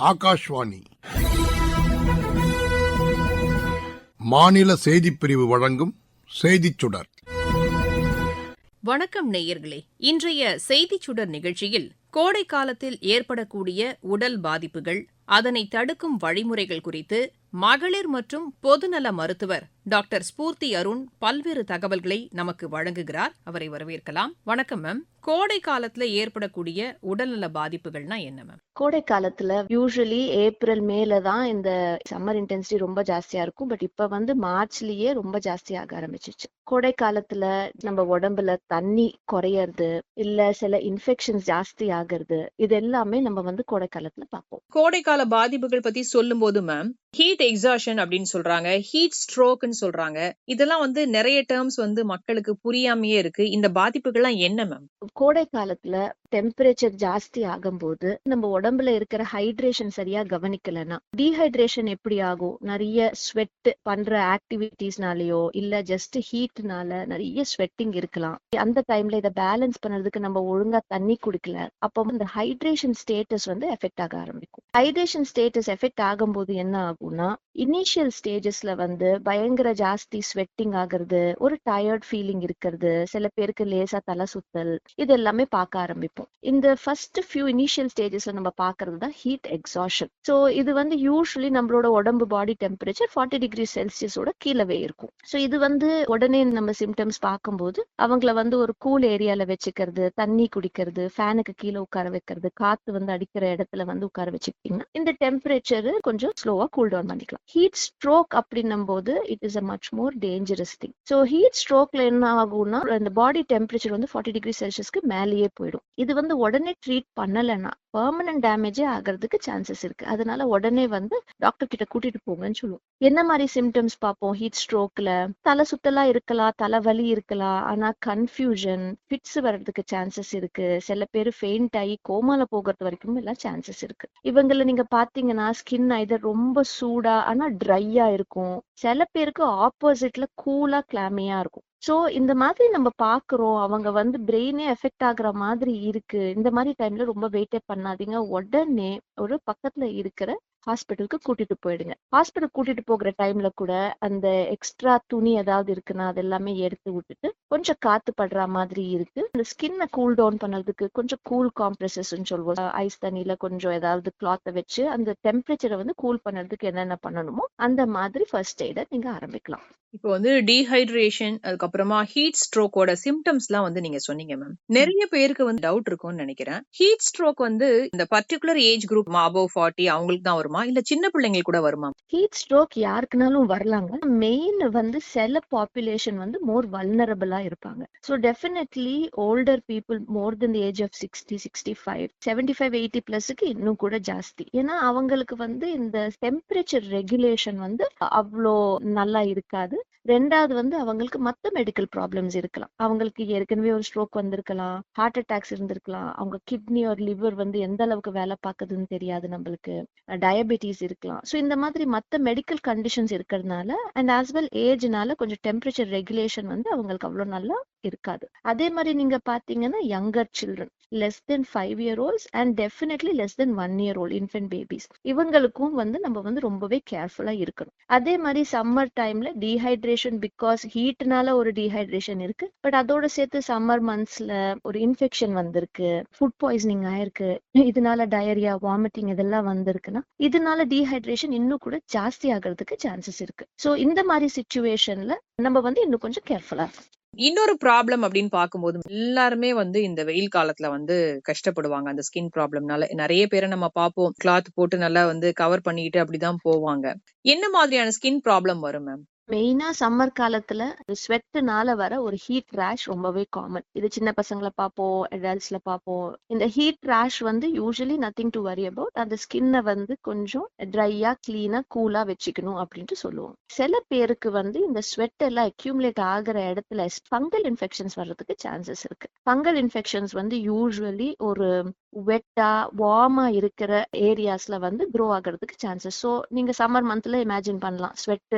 ஆகாஷ்வாணி. மாநில செய்தி பிரிவு வழங்கும் செய்திச் சுடர். வணக்கம் நேயர்களே. இன்றைய செய்திச் சுடர் நிகழ்ச்சியில் கோடை காலத்தில் ஏற்படக்கூடிய உடல் பாதிப்புகள் அதனை தடுக்கும் வழிமுறைகள் குறித்து மகளிர் மற்றும் பொதுநல மருத்துவர் டாக்டர் ஸ்பூர்த்தி அருண் பல்வேறு தகவல்களை நமக்கு வழங்குகிறார். அவரை வரவேற்கலாம். வணக்கம் மேம் கோடை காலத்துல ஏற்படக்கூடிய உடல்நல பாதிப்புகள்னா என்ன மேம் கோடை காலத்துல யூஸ்வலி ஏப்ரல் மேல தான் இந்த சம்மர் இன்டென்சிட்டி ரொம்ப ஜாஸ்தியா இருக்கும். பட் இப்ப வந்து மார்ச்லயே ரொம்ப ஜாஸ்தியாக ஆரம்பிச்சிச்சு. கோடை காலத்துல நம்ம உடம்புல தண்ணி குறையறது இல்ல சில இன்ஃபெக்ஷன்ஸ் ஜாஸ்தி ஆகுறது இது எல்லாமே நம்ம வந்து கோடை காலத்துல பார்ப்போம். கோடைக்கால பாதிப்புகள் பத்தி சொல்லும் போது மேம் ஹீட் எக்ஸாஷன் அப்படின்னு சொல்றாங்க. ஹீட் ஸ்ட்ரோக்னு சொல்றாங்க. இதெல்லாம் வந்து நிறைய டேர்ம்ஸ் வந்து மக்களுக்கு புரியாமையே இருக்கு. இந்த பாதிப்புகள்லாம் என்ன மேம் கோடை காலத்துல டெம்பரேச்சர் ஜாஸ்தி ஆகும்போது நம்ம உடம்புல இருக்கிற ஹைட்ரேஷன் சரியா கவனிக்கலன்னா டீஹைட்ரேஷன் எப்படி ஆகும்? நிறைய ஸ்வெட் பண்ற ஆக்டிவிட்டிஸ்னாலயோ இல்ல ஜஸ்ட் ஹீட்னால நிறைய ஸ்வெட்டிங் இருக்கலாம். அந்த டைம்ல இதை பேலன்ஸ் பண்றதுக்கு நம்ம ஒழுங்கா தண்ணி குடிக்கல அப்போ இந்த ஹைட்ரேஷன் ஸ்டேட்டஸ் வந்து எஃபெக்ட் ஆக ஆரம்பிக்கும். ஹைட்ரேஷன் ஸ்டேட்டஸ் எஃபெக்ட் ஆகும்போது என்ன ஆகும்னா இனிஷியல் ஸ்டேஜஸ்ல வந்து பயங்கர ஜாஸ்தி ஸ்வெட்டிங் ஆகுறது ஒரு டயர்ட் ஃபீலிங் இருக்கிறது சில பேருக்கு லேசா தலை சுத்தல் இது எல்லாமே பார்க்க ஆரம்பிப்போம். இந்த ஃபர்ஸ்ட் ஃபியூ இனிஷியல் ஸ்டேஜஸ்ல நம்ம பாக்குறது தான் ஹீட் எக்ஸாஷன் ஸோ இது வந்து யூஸ்வலி நம்மளோட உடம்பு பாடி டெம்பரேச்சர் ஃபார்ட்டி டிகிரி செல்சியஸோட கீழவே இருக்கும். ஸோ இது வந்து உடனே நம்ம சிம்டம்ஸ் பார்க்கும்போது அவங்கள வந்து ஒரு கூல் ஏரியால வச்சுக்கிறது தண்ணி குடிக்கிறது ஃபேனுக்கு கீழே உட்கார வைக்கிறது காத்து வந்து அடிக்கிற இடத்துல வந்து உட்கார வச்சுக்கிட்டீங்கன்னா இந்த டெம்பரேச்சர் கொஞ்சம் ஸ்லோவா கூல் டவுன் பண்ணிக்கலாம். ஹீட் ஸ்ட்ரோக் அப்படின்னும் போது it is a much more dangerous thing so heat ஸ்ட்ரோக்ல என்ன ஆகும்னா அந்த பாடி டெம்பரேச்சர் வந்து ஃபார்ட்டி டிகிரி செல்சியஸ்க்கு மேலேயே போயிடும். இது வந்து உடனே ட்ரீட் பண்ணலைன்னா பெர்மனன்ட் டேமேஜே ஆகிறதுக்கு சான்சஸ் இருக்கு. அதனால உடனே வந்து டாக்டர் கிட்ட கூட்டிட்டு போங்கன்னு சொல்லுவோம். என்ன மாதிரி சிம்டம்ஸ் பார்ப்போம்? ஹீட் ஸ்ட்ரோக்ல தலை சுத்தலா இருக்கலாம் தலைவலி இருக்கலாம் ஆனா கன்ஃபியூஷன் ஃபிட்ஸ் வர்றதுக்கு சான்சஸ் இருக்கு. சில பேர் ஃபெயிண்ட் ஆகி கோமால போகிறது வரைக்கும் எல்லாம் சான்சஸ் இருக்கு. இவங்கள நீங்க பாத்தீங்கன்னா ஸ்கின் இது ரொம்ப சூடா ஆனா ட்ரையா இருக்கும். சில பேருக்கு ஆப்போசிட்ல கூலா கிளாமியா இருக்கும். சோ இந்த மாதிரி நம்ம பாக்குறோம் அவங்க வந்து பிரெயினே எஃபெக்ட் ஆகுற மாதிரி இருக்கு. இந்த மாதிரி டைம்ல ரொம்ப வெயிட்டே பண்ணாதீங்க. உடனே ஒரு பக்கத்துல இருக்கிற ஹாஸ்பிட்டலுக்கு கூட்டிட்டு போயிடுங்க. ஹாஸ்பிட்டல் கூட்டிட்டு போகிற டைம்ல கூட அந்த எக்ஸ்ட்ரா துணி ஏதாவது இருக்குன்னா அது எல்லாமே எடுத்து விட்டுட்டு கொஞ்சம் காத்து படுற மாதிரி இருக்கு. இந்த ஸ்கின்னை கூல் டவுன் பண்ணதுக்கு கொஞ்சம் கூல் காம்ப்ரஸஸ் சொல்லுவோம். ஐஸ் தண்ணியில கொஞ்சம் ஏதாவது கிளாத்தை வச்சு அந்த டெம்பரேச்சரை வந்து கூல் பண்ணறதுக்கு என்னென்ன பண்ணணுமோ அந்த மாதிரி ஃபர்ஸ்ட் எய்டை நீங்க ஆரம்பிக்கலாம். இப்போ வந்து டீஹைட்ரேஷன் அதுக்கப்புறமா ஹீட் ஸ்ட்ரோக்கோட சிம்டம்ஸ் எல்லாம் வந்து நீங்க சொன்னீங்க மேம் நிறைய பேருக்கு வந்து டவுட் இருக்கும்னு நினைக்கிறேன். ஹீட் ஸ்ட்ரோக் வந்து இந்த particular age group above forty அவங்களுக்கு தான் வருமா? இல்ல சின்ன பிள்ளைங்களுக்கு கூட வருமா? ஹீட் ஸ்ட்ரோக் யாருக்குனாலும் வரலாங்க. மெயின் வந்து சில பாப்புலேஷன் வந்து மோர் வல்னரபிளா இருப்பாங்க. So definitely older people more then age of sixty sixty five seventy five eighty பிளஸுக்கு இன்னும் கூட ஜாஸ்தி. ஏன்னா அவங்களுக்கு வந்து இந்த டெம்பரேச்சர் ரெகுலேஷன் வந்து அவ்வளோ நல்லா இருக்காது. ரெண்டாவது வந்து அவங்களுக்கு மத்த மெடிக்கல் ப்ராப்ளம்ஸ் இருக்கலாம். அவங்களுக்கு ஏற்கனவே ஒரு ஸ்ட்ரோக் வந்திருக்கலாம் ஹார்ட் அட்டாக்ஸ் இருந்திருக்கலாம். அவங்க கிட்னி ஒரு லிவர் வந்து எந்த அளவுக்கு வேலை பார்க்குதுன்னு தெரியாது நம்மளுக்கு. டயபெட்டிஸ் இருக்கலாம். ஸோ இந்த மாதிரி மற்ற மெடிக்கல் கண்டிஷன்ஸ் இருக்கிறதுனால அண்ட் ஆஸ் வெல் ஏஜ்னால கொஞ்சம் டெம்பரேச்சர் ரெகுலேஷன் வந்து அவங்களுக்கு அவ்வளோ நல்லா இருக்காது. அதே மாதிரி நீங்க பாத்தீங்கன்னா younger children less than five year olds and definitely less than one year old infant babies இவங்களுக்கும் வந்து நம்ம வந்து ரொம்பவே கேர்ஃபுல்லா இருக்கணும். அதே மாதிரி சம்மர் டைம்ல டீஹைட்ரேஷன் பிகாஸ் ஹீட்னால ஒரு டீஹைட்ரேஷன் இருக்கு. பட் அதோட சேர்த்து சம்மர் மந்த்ஸ்ல ஒரு இன்ஃபெக்ஷன் வந்திருக்கு. ஃபுட் பாய்சனிங் ஆயிருக்கு. இதனால டயரியா வாமிட்டிங் இதெல்லாம் வந்திருக்குன்னா இதனால டீஹைட்ரேஷன் இன்னும் கூட ஜாஸ்தி ஆகிறதுக்கு சான்சஸ் இருக்கு. ஸோ இந்த மாதிரி சுச்சுவேஷன்ல நம்ம வந்து இன்னும் கொஞ்சம் கேர்ஃபுல்லா இருக்கும் இன்னொரு ப்ராப்ளம் அப்படின்னு பார்க்கும்போது எல்லாருமே வந்து இந்த வெயில் காலத்துல வந்து கஷ்டப்படுவாங்க. அந்த ஸ்கின் ப்ராப்ளம்னால நிறைய பேரை நம்ம பார்ப்போம். கிளாத் போட்டு நல்லா வந்து கவர் பண்ணிக்கிட்டு அப்படிதான் போவாங்க. என்ன மாதிரியான ஸ்கின் ப்ராப்ளம் வரும் மேம் மெயினா சம்மர் காலத்துல ஸ்வெட்டுனால வர ஒரு ஹீட் ரேஷ் ரொம்பவே காமன் இது சின்ன பசங்களை பார்ப்போம் அடல்ட்ஸ்ல பார்ப்போம் இந்த ஹீட் ரேஷ் வந்து usually nothing to worry about அந்த ஸ்கின்னை வந்து கொஞ்சம் ட்ரையா கிளீனா கூலா வச்சுக்கணும் அப்படின்ட்டு சொல்லுவோம். சில பேருக்கு வந்து இந்த ஸ்வெட் எல்லாம் அக்யூமுலேட் ஆகிற இடத்துல ஃபங்கல் இன்ஃபெக்ஷன்ஸ் வர்றதுக்கு சான்சஸ் இருக்கு. ஃபங்கல் இன்ஃபெக்ஷன்ஸ் வந்து யூஸ்வலி ஒரு வெட்டா வார்மா இருக்கிற ஏரியாஸ்ல வந்து க்ரோ ஆகிறதுக்கு சான்சஸ் ஸோ நீங்க சம்மர் மந்த்ல இமேஜின் பண்ணலாம். ஸ்வெட்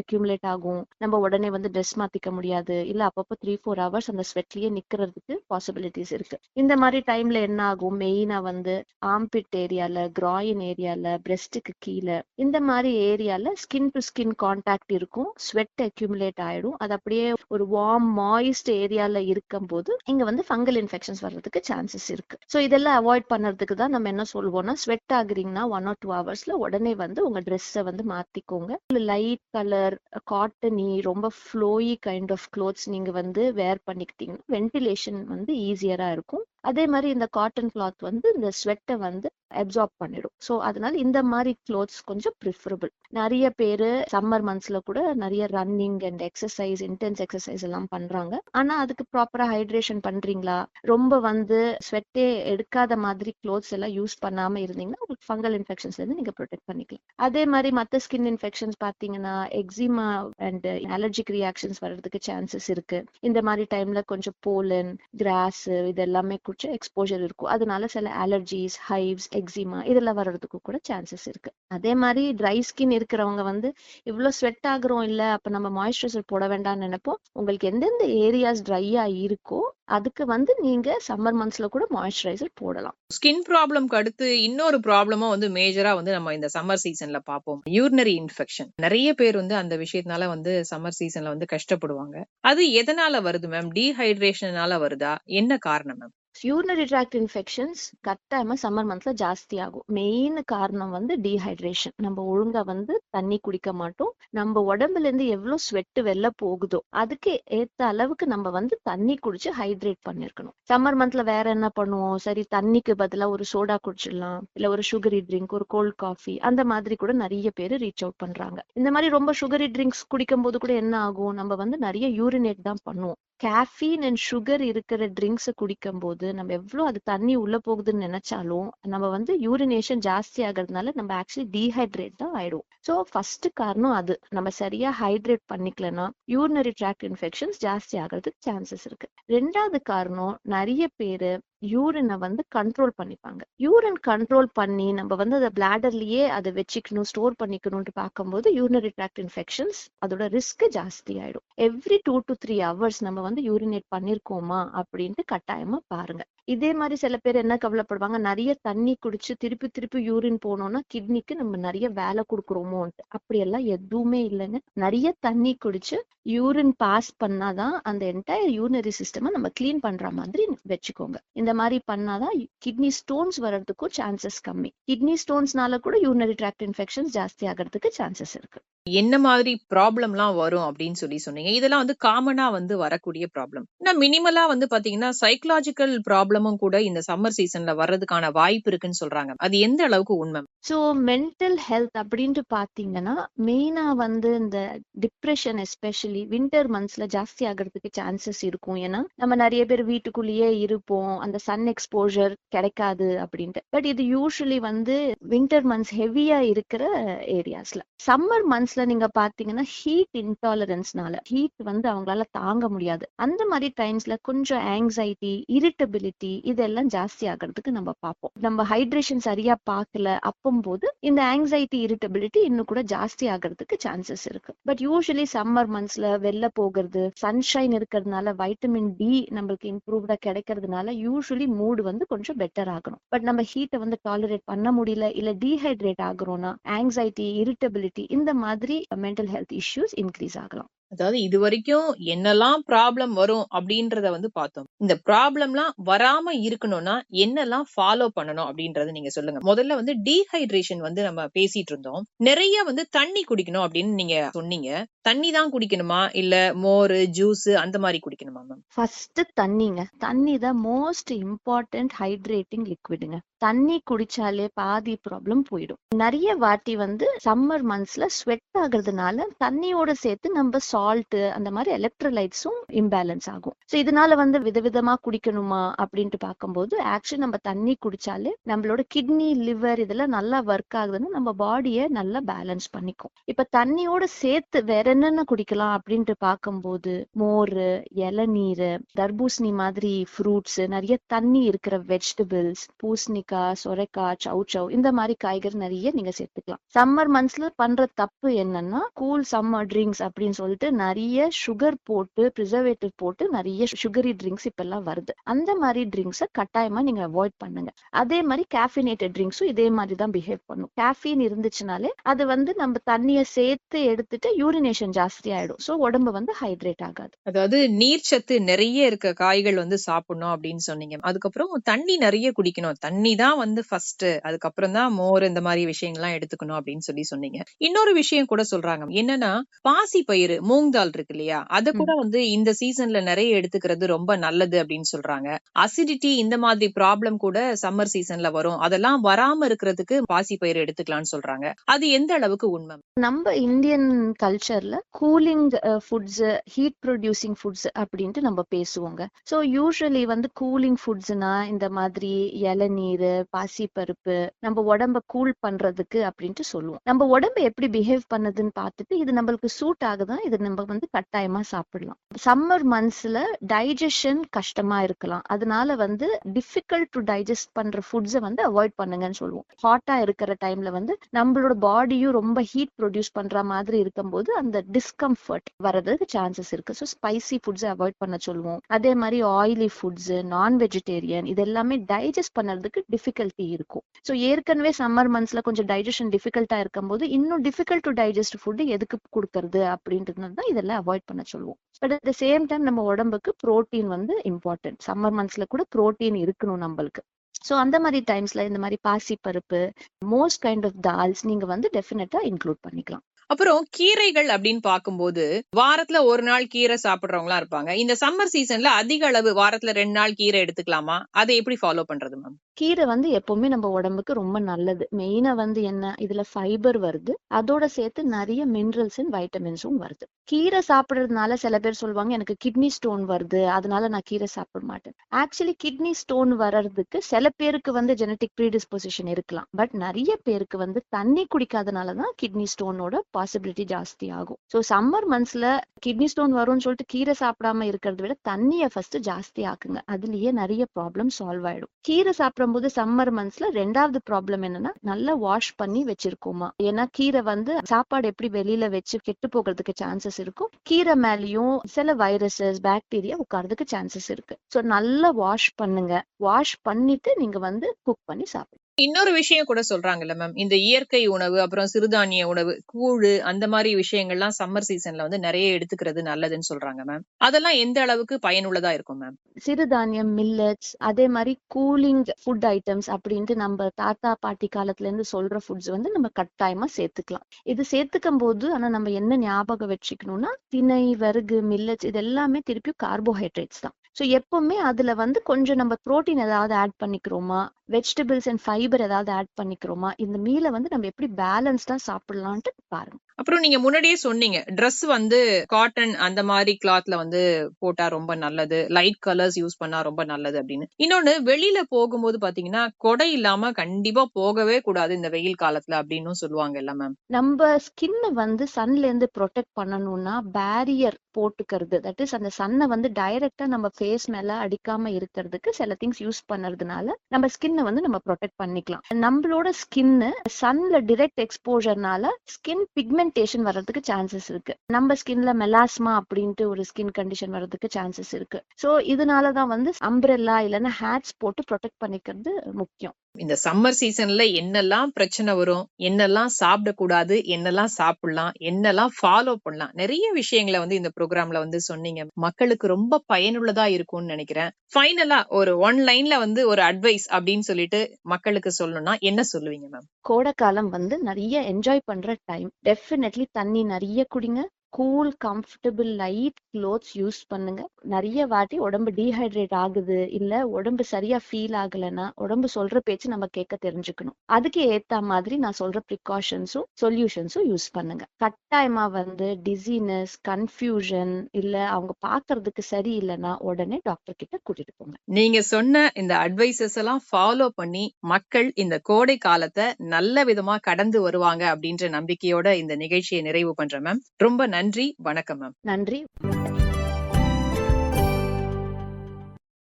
அக்யூமுலேட் ஆகும். நம்ம உடனே வந்து ட்ரெஸ் மாத்திக்க முடியாது. இல்ல அப்பப்போ த்ரீ ஃபோர் ஹவர்ஸ் அந்த ஸ்வெட்லயே நிக்கிறதுக்கு பாசிபிலிட்டிஸ் இருக்கு. இந்த மாதிரி டைம்ல என்ன ஆகும்? மெயினா வந்து ஆம்பிட் ஏரியால கிராயின் ஏரியால பிரெஸ்ட்டுக்கு கீழே இந்த மாதிரி ஏரியால ஸ்கின் டு ஸ்கின் கான்டாக்ட் இருக்கும். ஸ்வெட் அக்யூமுலேட் ஆயிடும். அது அப்படியே ஒரு வார்ம் மாய்ஸ்ட் ஏரியால இருக்கும்போது இங்க வந்து ஃபங்கல் இன்ஃபெக்ஷன்ஸ் வர்றதுக்கு சான்சஸ் இருக்கு. ஸோ இதெல்லாம் அவாய்ட் பண்ணுறதுக்கு தான் நம்ம என்ன சொல்லுவோம்னா ஸ்வெட் ஆகுறீங்கன்னா ஒன் ஆர் டூ ஹவர்ஸ்ல உடனே வந்து உங்க ட்ரெஸ்ஸை வந்து மாத்திக்கோங்க. லைட் கலர் காட்டனி ரொம்ப ஃப்ளோயி கைண்ட் ஆஃப் க்ளோத்ஸ் நீங்க வந்து வேர் பண்ணிக்கிட்டீங்கன்னா வென்டிலேஷன் வந்து ஈஸியரா இருக்கும். அதே மாதிரி இந்த காட்டன் கிளாத் வந்து இந்த ஸ்வெட்டை வந்து அப்சார்ப் பண்ணிடும். ஸோ அதனால இந்த மாதிரி க்ளோத்ஸ் கொஞ்சம் ப்ரிஃபரபிள் நிறைய பேர் சம்மர் மந்த்ஸ்ல கூட நிறைய running and exercise intense exercise எல்லாம் பண்றாங்க. ஆனா அதுக்கு ப்ராப்பரா ஹைட்ரேஷன் பண்றீங்களா? ரொம்ப வந்து ஸ்வெட்டே எடுக்காத மாதிரி க்ளோத்ஸ் எல்லாம் யூஸ் பண்ணாம இருந்தீங்கன்னா உங்களுக்கு ஃபங்கல் இன்ஃபெக்ஷன்ஸ்ல இருந்து நீங்க ப்ரொடெக்ட் பண்ணிக்கலாம். அதே மாதிரி மற்ற ஸ்கின் இன்ஃபெக்ஷன்ஸ் பாத்தீங்கன்னா எக்ஸிமா அண்ட் அலர்ஜிக் ரியாக்ஷன்ஸ் வர்றதுக்கு சான்சஸ் இருக்கு. இந்த மாதிரி டைம்ல கொஞ்சம் போலன் கிராஸ் இது எல்லாமே குடிச்ச எக்ஸ்போஜர் இருக்கும். அதனால சில அலர்ஜிஸ் ஹைவ்ஸ் எக்ஸிமா இதெல்லாம் வர்றதுக்கு கூட சான்சஸ் இருக்கு. அதே மாதிரி ட்ரை ஸ்கின் இருக்கிறவங்க வந்து இவ்வளோ ஸ்வெட் ஆகுறோம் இல்ல அப்ப நம்ம மாய்ஸ்சரைசர் போட வேண்டாம்னு நினைப்போம். உங்களுக்கு எந்தெந்த ஏரியாஸ் ட்ரையா இருக்கோ அதுக்கு வந்து நீங்க சம்மர் மந்த்ஸ்ல கூட மாய்ஸ்சரைசர் போடலாம். ஸ்கின் ப்ராப்ளம்க்கு அடுத்து இன்னொரு ப்ராப்ளமா வந்து மேஜரா வந்து நம்ம இந்த சம்மர் சீசன்ல பார்ப்போம். யூரினரி இன்ஃபெக்ஷன் நிறைய பேர் வந்து அந்த விஷயத்தினால வந்து சம்மர் சீசன்ல வந்து கஷ்டப்படுவாங்க. அது எதனால வருது மேம் டீஹைட்ரேஷனால வருதா? என்ன காரணம் மேம் யூரினரி ட்ராக்ட் இன்ஃபெக்ஷன்ஸ் கட்டாயமா சம்மர் மந்த்ல ஜாஸ்தி ஆகும் மெயின் காரணம் வந்து டீஹைட்ரேஷன் நம்ம ஒழுங்கா வந்து தண்ணி குடிக்க மாட்டோம். நம்ம உடம்புல இருந்து எவ்வளவு ஸ்வெட்டு வெளில போகுதோ அதுக்கு ஏத்த அளவுக்கு நம்ம வந்து தண்ணி குடிச்சு ஹைட்ரேட் பண்ணிருக்கணும். சம்மர் மந்த்ல வேற என்ன பண்ணுவோம்? சரி தண்ணிக்கு பதிலா ஒரு சோடா குடிச்சிடலாம். இல்ல ஒரு சுகரி ட்ரிங்க் ஒரு கோல்ட் காஃபி அந்த மாதிரி கூட நிறைய பேர் ரீச் அவுட் பண்றாங்க. இந்த மாதிரி ரொம்ப சுகரி ட்ரிங்க்ஸ் குடிக்கும் போது கூட என்ன ஆகும்? நம்ம வந்து நிறைய யூரினேட் தான் பண்ணுவோம். கேஃபீன் அண்ட் சுகர் இருக்கிற ட்ரிங்க்ஸ் குடிக்கும் போது நம்ம எவ்வளவு அது தண்ணி உள்ள போகுதுன்னு நினைச்சாலும் நம்ம வந்து யூரினேஷன் ஜாஸ்தி ஆகிறதுனால நம்ம ஆக்சுவலி டீஹைட்ரேட் தான் ஆயிடும். ஸோ ஃபர்ஸ்ட் காரணம் அது. நம்ம சரியா ஹைட்ரேட் பண்ணிக்கலன்னா யூரினரி ட்ராக்ட் இன்ஃபெக்ஷன்ஸ் ஜாஸ்தி ஆகிறதுக்கு சான்சஸ் இருக்கு. ரெண்டாவது காரணம் நிறைய பேரு யூரினை வந்து கண்ட்ரோல் பண்ணிப்பாங்க. யூரின் கண்ட்ரோல் பண்ணி நம்ம வந்து அதை பிளாடர்லயே அதை வச்சுக்கணும் ஸ்டோர் பண்ணிக்கணும்னு பார்க்கும்போது யூரினரி ட்ராக்ட் இன்ஃபெக்ஷன்ஸ் அதோட ரிஸ்க் ஜாஸ்தி ஆயிடும். Every two to three hours நம்ம வந்து யூரினேட் பண்ணிருக்கோமா அப்படின்ட்டு கட்டாயமா பாருங்க. இதே மாதிரி சில பேர் என்ன கவலைப்படுவாங்க? நிறைய தண்ணி குடிச்சு திருப்பி திருப்பி யூரின் போனோம்னா கிட்னிக்கு நம்ம நிறைய வேலை கொடுக்குறோமோன்ட்டு. அப்படியெல்லாம் எதுவுமே இல்லைங்க. நிறைய தண்ணி குடிச்சு யூரின் பாஸ் பண்ணாதான் அந்த என்டையர் யூரினரி சிஸ்டமை நம்ம கிளீன் பண்ற மாதிரி வச்சுக்கோங்க. இந்த மாதிரி பண்ணாதான் கிட்னி ஸ்டோன்ஸ் வர்றதுக்கும் சான்சஸ் கம்மி. கிட்னி ஸ்டோன்ஸ்னால கூட யூரினரி ட்ராக்ட் இன்ஃபெக்ஷன்ஸ் ஜாஸ்தி ஆகிறதுக்கு சான்சஸ் இருக்கு. என்ன மாதிரி ப்ராப்ளம்லாம் வரும் அப்படின்னு சொல்லி சொன்னீங்க. இதெல்லாம் வந்து காமனா வந்து வரக்கூடிய ப்ராப்ளம் ஆனா மினிமலா வந்து பாத்தீங்கன்னா சைக்கலாஜிக்கல் ப்ராப்ளமும் கூட இந்த சம்மர் சீசன்ல வர்றதுக்கான வாய்ப்பு இருக்குன்னு சொல்றாங்க. அது எந்த அளவுக்கு உண்மை? ஸோ மென்டல் ஹெல்த் அப்படின்ட்டு பார்த்தீங்கன்னா மெயினா வந்து இந்த டிப்ரெஷன் எஸ்பெஷலி வின்டர் மந்த்ஸ்ல ஜாஸ்தி ஆகிறதுக்கு சான்சஸ் இருக்கும். ஏன்னா நம்ம நிறைய பேர் வீட்டுக்குள்ளேயே இருப்போம். அந்த சன் எக்ஸ்போஜர் கிடைக்காது அப்படின்ட்டு. பட் இது யூஸ்வலி வந்து வின்டர் மந்த்ஸ் ஹெவியா இருக்கிற ஏரியாஸ்ல சம்மர் மந்த்ஸ்ல நீங்க பாத்தீங்கன்னா ஹீட் இன்டாலரன்ஸ்னால ஹீட் வந்து அவங்களால தாங்க முடியாது. அந்த மாதிரி டைம்ஸ்ல கொஞ்சம் ஆங்ஸைட்டி இரிட்டபிலிட்டி இதெல்லாம் ஜாஸ்தி ஆகிறதுக்கு நம்ம பார்ப்போம். நம்ம ஹைட்ரேஷன் சரியா பார்க்கல அப்பம்போது இந்த ஆங்ஸைட்டி இரிட்டபிலிட்டி இன்னும் கூட ஜாஸ்தி ஆகிறதுக்கு சான்சஸ் இருக்கு. பட் யூஸ்வலி சம்மர் மந்த்ஸ்ல வெளில போகிறது சன்ஷைன் இருக்கிறதுனால வைட்டமின் டி நம்மளுக்கு இம்ப்ரூவ்டா கிடைக்கிறதுனால யூஸ்வலி மூடு வந்து கொஞ்சம் பெட்டர் ஆகணும். பட் நம்ம ஹீட்டை வந்து டாலரேட் பண்ண முடியல இல்ல டீஹைட்ரேட் ஆகுறோம்னா ஆங்ஸைட்டி இரிட்டபிலிட்டி இந்த மாதிரி மென்டல் ஹெல்த் இஷ்யூஸ் இன்க்ரீஸ் ஆகலாம். அதாவது இது வரைக்கும் என்னெல்லாம் ப்ராப்ளம் வரும் அப்படின்றத வந்து பார்த்தோம். இந்த ப்ராப்ளம்லாம் வராம இருக்கணும்னா என்னெல்லாம் ஃபாலோ பண்ணணும் அப்படின்றத நீங்க சொல்லுங்க. முதல்ல வந்து டீஹைட்ரேஷன் வந்து நம்ம பேசிட்டு இருந்தோம். நிறைய வந்து தண்ணி குடிக்கணும் அப்படின்னு நீங்க சொன்னீங்க. தண்ணி தான் குடிக்கணுமா? இல்ல மோர் ஜூஸ் அந்த மாதிரி குடிக்கணுமா மேம் ஃபர்ஸ்ட் தண்ணிங்க. தண்ணி தான் மோஸ்ட் இம்பார்ட்டன்ட் ஹைட்ரேட்டிங் லிக்விடுங்க தண்ணி குடிச்சாலே பாதி ப்ராப்ளம் போயிடும். நிறைய வாட்டி வந்து சம்மர் மந்த்ஸ்ல ஸ்வெட் ஆகுறதுனால தண்ணியோட சேர்த்து நம்ம சால்ட் அந்த மாதிரி எலக்ட்ரோலைட்ஸும் இம்பேலன்ஸ் ஆகும். ஸோ இதனால வந்து விதவிதமா குடிக்கணுமா அப்படின்ட்டு பார்க்கும்போது ஆக்சுவலி நம்ம தண்ணி குடிச்சாலே நம்மளோட கிட்னி லிவர் இதெல்லாம் நல்லா ஒர்க் ஆகுதுன்னு நம்ம பாடியை நல்லா பேலன்ஸ் பண்ணிக்கும். இப்ப தண்ணியோட சேர்த்து வேற என்னென்ன குடிக்கலாம் அப்படின்ட்டு பார்க்கும்போது மோர் இளநீர் தர்பூசணி மாதிரி ஃப்ரூட்ஸ் நிறைய தண்ணி இருக்கிற வெஜிடபிள்ஸ் பூசணிக்காய் சொரைக்காய் சௌச்சௌ இந்த மாதிரி காய்கறி நிறைய நீங்க சேர்த்துக்கலாம். சம்மர் மந்த்ஸ்ல பண்ற தப்பு என்னன்னா கூல் சம்மர் ட்ரிங்க்ஸ் அப்படின்னு சொல்லிட்டு நிறைய சுகர் போட்டு ப்ரிசர்வேட்டிவ் போட்டு நிறைய சுகரி ட்ரிங்க்ஸ் இப்ப எல்லாம் வருது. அந்த மாதிரி ட்ரிங்க்ஸை கட்டாயமா நீங்க அவாய்ட் பண்ணுங்க. அதே மாதிரி கேஃபினேட்டட் ட்ரிங்க்ஸும் இதே மாதிரி தான் பிஹேவ் பண்ணும். கேஃபின் இருந்துச்சுனாலே அது வந்து நம்ம தண்ணியை சேர்த்து எடுத்துட்டு யூரினேஷன் ஜாஸ்தி ஆயிடும். ஸோ உடம்பு வந்து ஹைட்ரேட் ஆகாது. அதாவது நீர்ச்சத்து நிறைய இருக்க காய்கள் வந்து சாப்பிடணும் அப்படின்னு சொன்னீங்க. அதுக்கப்புறம் தண்ணி நிறைய குடிக்கணும். தண்ணி தான் வந்து ஃபர்ஸ்ட் அதுக்கப்புறம் தான் மோர் இந்த மாதிரி விஷயங்கள்லாம் எடுத்துக்கணும் அப்படின்னு சொல்லி சொன்னீங்க. இன்னொரு விஷயம் கூட சொல்றாங்க. என்னன்னா பாசி பயிறு மூங் தால் இருக்கு இல்லையா? அத கூட வந்து இந்த சீசன்ல நிறைய எடுத்துக்கிறது ரொம்ப நல்லது அப்படின்னு சொல்றாங்க. அசிடிட்டி இந்த மாதிரி ப்ராப்ளம் கூட சம்மர் சீசன்ல வரும். அதெல்லாம் வராம இருக்கிறதுக்கு பாசி பயிறு எடுத்துக்கலாம்னு சொல்றாங்க. அது எந்த அளவுக்கு உண்மை? நம்ம Indian கல்ச்சர்ல cooling foods heat producing foods அப்படின்ட்டு நம்ம பேசுவோங்க. ஸோ யூஸ்வலி வந்து கூலிங் ஃபுட்ஸ்னா இந்த மாதிரி இளநீர் பாசிப்பருப்பு நம்ம உடம்ப கூல் பண்றதுக்கு அப்படின்ட்டு சொல்லுவோம். நம்ம உடம்பு எப்படி பிஹேவ் பண்ணுதுன்னு பார்த்துட்டு இது நம்மளுக்கு சூட் ஆகுதா? இது நம்ம வந்து கட்டாயமா சாப்பிடலாம். சம்மர் மந்த்ஸ்ல டைஜஷன் கஷ்டமா இருக்கலாம். அதனால வந்து டிஃபிகல்ட் டு டைஜஸ்ட் பண்ற ஃபுட்ஸை வந்து அவாய்ட் பண்ணுங்கன்னு சொல்லுவோம். ஹாட்டா இருக்கிற டைம்ல வந்து நம்மளோட பாடியும் ரொம்ப ஹீட் ப்ரொடியூஸ் பண்ற மாதிரி இருக்கும்போது அந்த டிஸ்கம்ஃபர்ட் வர்றதுக்கு சான்சஸ் இருக்கு. ஸோ ஸ்பைசி ஃபுட்ஸை அவாய்ட் பண்ண சொல்லுவோம். அதே மாதிரி ஆயிலி ஃபுட்ஸ் நான் வெஜிடேரியன் இது எல்லாமே டைஜஸ்ட் பண்ணுறதுக்கு டிஃபிகல்ட்டி இருக்கும். ஸோ ஏற்கனவே சம்மர் மந்த்ஸ்ல கொஞ்சம் டைஜஷன் டிஃபிகல்ட்டா இருக்கும்போது இன்னும் டிஃபிகல்ட் டு டைஜஸ்ட் ஃபுட் எதுக்கு கொடுக்கறது அப்படின்றது தான் இதெல்லாம் அவாய்ட் பண்ண சொல்லுவோம். But at the same time நம்ம உடம்புக்கு ப்ரோட்டீன் வந்து இம்பார்ட்டன்ட் சம்மர் மந்த்ஸ்ல கூட ப்ரோட்டீன் இருக்கணும் நம்மளுக்கு. ஸோ அந்த மாதிரி டைம்ஸ்ல இந்த மாதிரி பாசி பருப்பு மோஸ்ட் கைண்ட் ஆஃப் தால்ஸ் நீங்க வந்து டெஃபினட்டா இன்க்ளூட் பண்ணிக்கலாம். அப்புறம் கீரைகள் அப்படின்னு பார்க்கும்போது வாரத்துல ஒரு நாள் கீரை சாப்பிடுறவங்களா இருப்பாங்க. இந்த சம்மர் சீசன்ல அதிக அளவு வாரத்துல ரெண்டு நாள் கீரை எடுத்துக்கலாமா? அதை எப்படி ஃபாலோ பண்றது மேம் கீரை வந்து எப்பவுமே நம்ம உடம்புக்கு ரொம்ப நல்லது. மெயினா வந்து என்ன? இதுல ஃபைபர் வருது. அதோட சேர்த்து நிறைய மினரல்ஸ் அண்ட் வைட்டமின்ஸும் வருது. கீரை சாப்பிடுறதுனால சில பேர் சொல்லுவாங்க எனக்கு கிட்னி ஸ்டோன் வருது. அதனால நான் கீரை சாப்பிட மாட்டேன். ஆக்சுவலி கிட்னி ஸ்டோன் வர்றதுக்கு சில பேருக்கு வந்து ஜெனட்டிக் ப்ரீடிஸ்போசிஷன் இருக்கலாம். பட் நிறைய பேருக்கு வந்து தண்ணி குடிக்காதனால தான் கிட்னி ஸ்டோனோட பாசிபிலிட்டி ஜாஸ்தி ஆகும். ஸோ சம்மர் மந்த்ஸ்ல கிட்னி ஸ்டோன் வரும்னு சொல்லிட்டு கீரை சாப்பிடாம இருக்கிறத விட தண்ணியை ஃபர்ஸ்ட் ஜாஸ்தி ஆக்குங்க. அதுலயே நிறைய ப்ராப்ளம் சால்வ் ஆயிடும். கீரை சாப்பிடும்போது சம்மர் மந்த்ஸ்ல ரெண்டாவது ப்ராப்ளம் என்னன்னா நல்லா வாஷ் பண்ணி வச்சிருக்கோமா? ஏன்னா கீரை வந்து சாப்பாடு எப்படி வெளியில வச்சு கெட்டு போகிறதுக்கு சான்சஸ் இருக்கும். கீரை மேலயும் சில வைரஸஸ் பாக்டீரியா உட்கார்றதுக்கு சான்சஸ் இருக்கு. ஸோ நல்லா வாஷ் பண்ணுங்க. வாஷ் பண்ணிட்டு நீங்க வந்து குக் பண்ணி சாப்பிடுங்க. இன்னொரு விஷயம் கூட சொல்றாங்கல்ல மேம் இந்த இயற்கை உணவு அப்புறம் சிறுதானிய உணவு கூழு அந்த மாதிரி விஷயங்கள்லாம் சம்மர் சீசன்ல வந்து நிறைய எடுத்துக்கிறது நல்லதுன்னு சொல்றாங்க மேம் அதெல்லாம் எந்த அளவுக்கு பயனுள்ளதா இருக்கும் மேம் சிறுதானியம் மில்லட்ஸ் அதே மாதிரி கூலிங் ஃபுட் ஐட்டம்ஸ் அப்படின்ட்டு நம்ம தாத்தா பாட்டி காலத்துல இருந்து சொல்ற ஃபுட்ஸ் வந்து நம்ம கட்டாயமா சேர்த்துக்கலாம். இது சேர்த்துக்கும் போது ஆனா நம்ம என்ன ஞாபகம் வச்சுக்கணும்னா திணை வருகு மில்லட்ஸ் இது எல்லாமே திருப்பி கார்போஹைட்ரேட்ஸ் தான். ஸோ எப்பவுமே அதுல வந்து கொஞ்சம் நம்ம புரோட்டீன் ஏதாவது ஆட் பண்ணிக்கிறோமா வெஜிடபிள்ஸ் அண்ட் ஃபைபர் ஏதாவது ஆட் பண்ணிக்கிறோமா? இந்த மீலை வந்து நம்ம எப்படி பேலன்ஸ்டா சாப்பிடலான்ட்டு பாருங்க. அப்புறம் நீங்க முன்னாடியே சொன்னீங்க Dress வந்து காட்டன் அந்த மாதிரி கிளாத்ல வந்து போட்டா ரொம்ப நல்லது லைட் கலர்ஸ் யூஸ் பண்ணா ரொம்ப நல்லது அப்படின்னு. இன்னொன்னு வெளியில போகும்போது பாத்தீங்கன்னா கொடை இல்லாம கண்டிப்பா போகவே கூடாது இந்த வெயில் காலத்துல அப்படின்னு சொல்லுவாங்க இல்ல மேம் நம்ம ஸ்கின்னை வந்து சன்ல இருந்து ப்ரொடெக்ட் பண்ணணும்னா பேரியர் போட்டுக்கிறது. தட் இஸ் அந்த சன்னை வந்து டைரக்டா நம்ம ஃபேஸ் மேல அடிக்காம இருக்கிறதுக்கு சில திங்ஸ் யூஸ் பண்ணறதுனால நம்ம ஸ்கின்னை வந்து நம்ம ப்ரொடெக்ட் பண்ணிக்கலாம். நம்மளோட ஸ்கின்னு சன்ல டிரெக்ட் எக்ஸ்போஜர்னால ஸ்கின் பிக்மெண்டேஷன் வர்றதுக்கு சான்சஸ் இருக்கு. நம்ம ஸ்கின்ல மெலாஸ்மா அப்படின்ட்டு ஒரு ஸ்கின் கண்டிஷன் வர்றதுக்கு சான்சஸ் இருக்கு. ஸோ இதனாலதான் வந்து அம்பிரல்லா இல்லைன்னா ஹேட்ஸ் போட்டு ப்ரொடெக்ட் பண்ணிக்கிறது முக்கியம். இந்த சம்மர் சீசன்ல என்னெல்லாம் பிரச்சனை வரும் என்னெல்லாம் சாப்பிடக்கூடாது என்னெல்லாம் சாப்பிடலாம் என்னெல்லாம் ஃபாலோ பண்ணலாம் நிறைய விஷயங்களை வந்து இந்த ப்ரோக்ராம்ல வந்து சொன்னீங்க. மக்களுக்கு ரொம்ப பயனுள்ளதா இருக்கும்னு நினைக்கிறேன். ஃபைனலா ஒரு ஒன் லைன்ல வந்து ஒரு அட்வைஸ் அப்படின்னு சொல்லிட்டு மக்களுக்கு சொல்லணும்னா என்ன சொல்லுவீங்க மேம் கோடைக்காலம் வந்து நிறைய என்ஜாய் பண்ற டைம் டெஃபினெட்லி தண்ணி நிறைய குடிங்க. Cool comfortable light clothes use பண்ணுங்க. நிறைய வாட்டி உடம்பு டீஹைட்ரேட் ஆகுது இல்ல உடம்பு சரியா ஃபீல் ஆகலைன்னா உடம்பு சொல்ற பேச்சு நம்ம கேட்க தெரிஞ்சுக்கணும். அதுக்கு ஏத்த மாதிரி நான் சொல்ற ப்ரிகாஷன்ஸும் சொல்யூஷன்ஸும் யூஸ் பண்ணுங்க. கட்டாயமா வந்து டிசீனஸ் கன்ஃபியூஷன் இல்ல அவங்க பாக்குறதுக்கு சரியில்லைன்னா உடனே டாக்டர் கிட்ட கூட்டிட்டு போங்க. நீங்க சொன்ன இந்த அட்வைசஸ் எல்லாம் ஃபாலோ பண்ணி மக்கள் இந்த கோடை காலத்தை நல்ல விதமா கடந்து வருவாங்க அப்படின்ற நம்பிக்கையோட இந்த நிகழ்ச்சியை நிறைவு பண்றேன் மேம் ரொம்ப நன்றி. நன்றி வணக்கம் மேம் நன்றி.